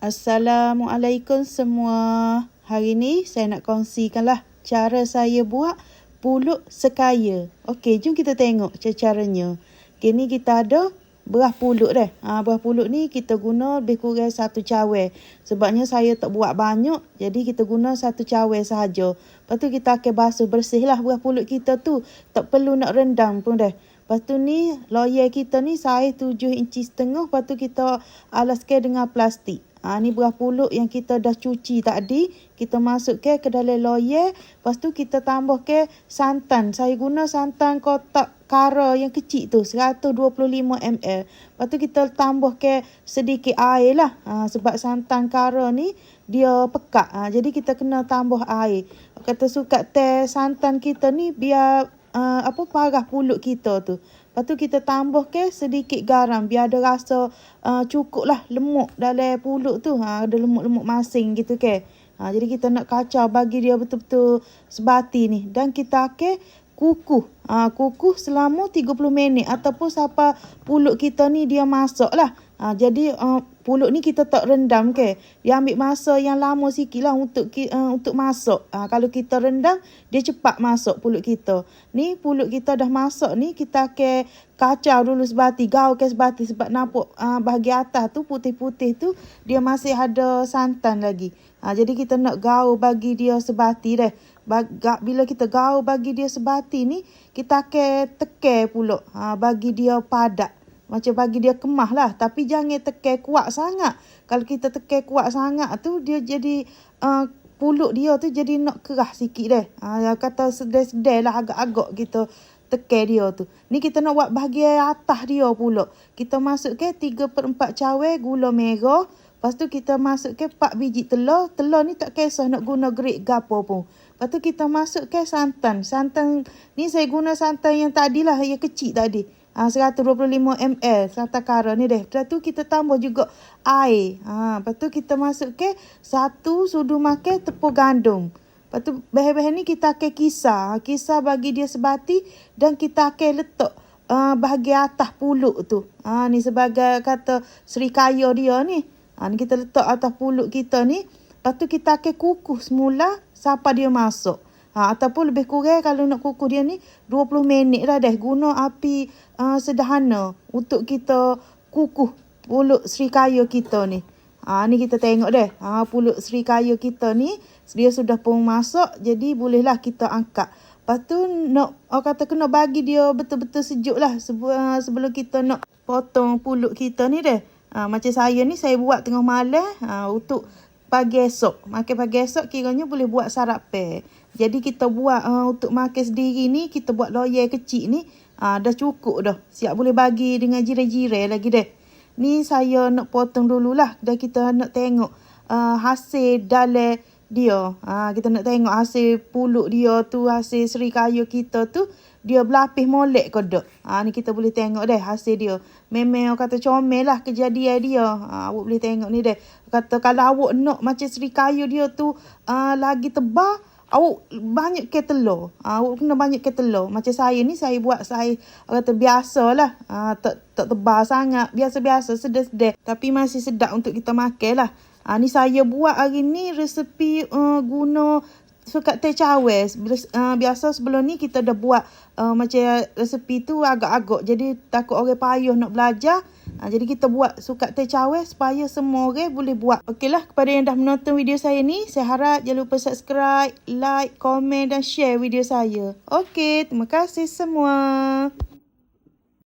Assalamualaikum semua. Hari ni saya nak kongsikanlah cara saya buat pulut sekaya. Okey, jom kita tengok cara-caranya. Okay, ni kita ada beras pulut dah. Ha, beras pulut ni kita guna lebih kurang satu cawe. Sebabnya saya tak buat banyak, jadi kita guna satu cawe sahaja. Lepas tu kita akan basuh bersih lah beras pulut kita tu. Tak perlu nak rendam pun dah. Lepas tu ni, loyer kita ni saiz tujuh inci setengah. Lepas tu kita alaskan dengan plastik. Ha, ni beras pulut yang kita dah cuci tadi. Kita masukkan ke dalam loyer. Lepas tu kita tambah ke santan. Saya guna santan kotak kara yang kecil tu. 125 ml. Lepas tu kita tambah ke sedikit air lah. Ha, sebab santan kara ni dia pekat. Ha, jadi kita kena tambah air. Kata suka teh santan kita ni biar uh, apa parah pulut kita tu. Lepas tu kita tambah ke sedikit garam biar ada rasa uh, cukup lah lemuk dalam pulut tu. Ha, ada lemuk-lemuk masing gitu ke. Ha, jadi kita nak kacau bagi dia betul-betul sebati ni. Dan kita ke kukuh. Ha, kukuh selama 30 minit ataupun siapa pulut kita ni dia masak lah. Ha, jadi uh, pulut ni kita tak rendam ke. Dia ambil masa yang lama sikit lah untuk, uh, untuk masak. Ha, kalau kita rendam, dia cepat masak pulut kita. Ni pulut kita dah masak ni, kita ke kacau dulu sebati. Gau ke sebati sebab nampak uh, bahagian atas tu putih-putih tu, dia masih ada santan lagi. Ha, jadi kita nak gau bagi dia sebati deh. Bila kita gau bagi dia sebati ni, kita ke teke pula ha, bagi dia padat. Macam bagi dia kemah lah. Tapi jangan tekan kuat sangat. Kalau kita tekan kuat sangat tu, dia jadi uh, pulut dia tu jadi nak kerah sikit deh. Uh, kata sedai-sedai lah agak-agak kita tekan dia tu. Ni kita nak buat bahagian atas dia pula. Kita masuk ke 3 per 4 cawe gula merah. Lepas tu kita masuk ke 4 biji telur. Telur ni tak kisah nak guna gerik gapo pun. Lepas tu kita masuk ke santan. Santan ni saya guna santan yang tadi lah, yang kecil tadi. Ha, 125 ml serta kara ni deh. Lepas tu kita tambah juga air. Ha, lepas tu kita masuk ke satu sudu makan tepung gandum. Lepas tu bahan-bahan ni kita akan kisar. Ha, kisar bagi dia sebati dan kita akan letak uh, bahagian atas pulut tu. Ha, ni sebagai kata serikaya dia ni. Ha, ni kita letak atas pulut kita ni. Lepas tu kita akan kukuh semula sampai dia masuk. Ha, ataupun lebih kurang kalau nak kukuh dia ni 20 minit lah dah guna api uh, sederhana untuk kita kukuh pulut serikaya kita ni. Ha, ni kita tengok deh. Ha, pulut serikaya kita ni dia sudah pun masak jadi bolehlah kita angkat. Lepas tu nak orang kata kena bagi dia betul-betul sejuk lah sebelum, sebelum kita nak potong pulut kita ni deh. Ha, macam saya ni saya buat tengah malam ha, untuk pagi esok. Makan pagi esok kiranya boleh buat sarapan. Jadi kita buat uh, untuk makan sendiri ni, kita buat loyer kecil ni, uh, dah cukup dah. Siap boleh bagi dengan jirai-jirai lagi deh. Ni saya nak potong dululah. Dan kita nak tengok uh, hasil dalam dia. Uh, kita nak tengok hasil pulut dia tu, hasil seri kayu kita tu. Dia berlapis molek ke tak? Ha, ni kita boleh tengok deh hasil dia. Memang kata comel lah kejadian dia. Ha, awak boleh tengok ni deh. Kata kalau awak nak macam seri kayu dia tu uh, lagi tebal, awak banyak telur. Ha, awak kena banyak telur. Macam saya ni, saya buat saya kata biasa lah. Ha, tak, tak tebal sangat. Biasa-biasa, sedap-sedap. Tapi masih sedap untuk kita makan lah. Ha, ni saya buat hari ni resepi uh, guna suka teh cawe. Uh, biasa sebelum ni kita dah buat uh, macam resepi tu agak-agak. Jadi takut orang payah nak belajar. Ha, jadi kita buat suka teh cawe supaya semua orang boleh buat. Okeylah kepada yang dah menonton video saya ni, saya harap jangan lupa subscribe, like, komen dan share video saya. Okey, terima kasih semua.